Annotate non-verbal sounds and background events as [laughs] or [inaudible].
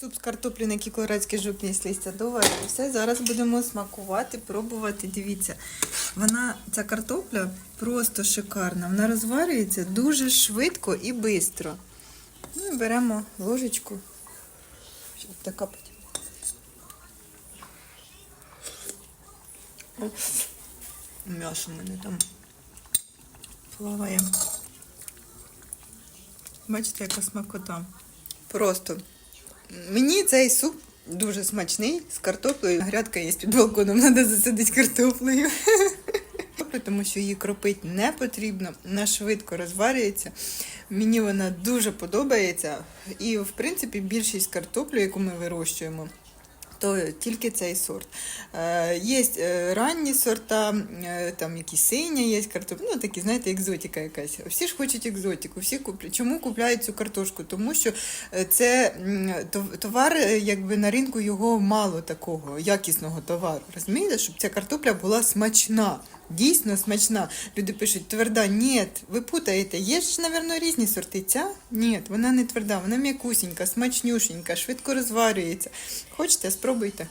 Суп з картоплі кікорецькій жупні з листя доварили. Все, зараз будемо смакувати, пробувати. Дивіться, вона, ця картопля просто шикарна. Вона розварюється дуже швидко і швидко. Ну і беремо ложечку. Щоб така потім. М'ясо мене там плаває. Бачите, яка смакота. Просто Мені цей суп дуже смачний з картоплею. Грядка є під балконом, треба засадити картоплею. [laughs] Тому що її кропити не потрібно, вона швидко розварюється. Мені вона дуже подобається. І, в принципі, більшість картоплю, яку ми вирощуємо, то тільки цей сорт. Е, є е, ранні сорта, е, там якісь синя є картопля, ну такі, знаєте, екзотика якась. Всі ж хочуть екзотику, всі куплять. Чому купляють цю картошку? Тому що це товар, якби на ринку його мало такого якісного товару. Розумієте, щоб ця картопля була смачна. Дійсно смачна. Люди пишуть, тверда, ні, ви путаєте. Є ж, мабуть, різні сорти. Ця? Ні, вона не тверда, вона м'якусінька, смачнюшенька, швидко розварюється. Хочете, спробуйте.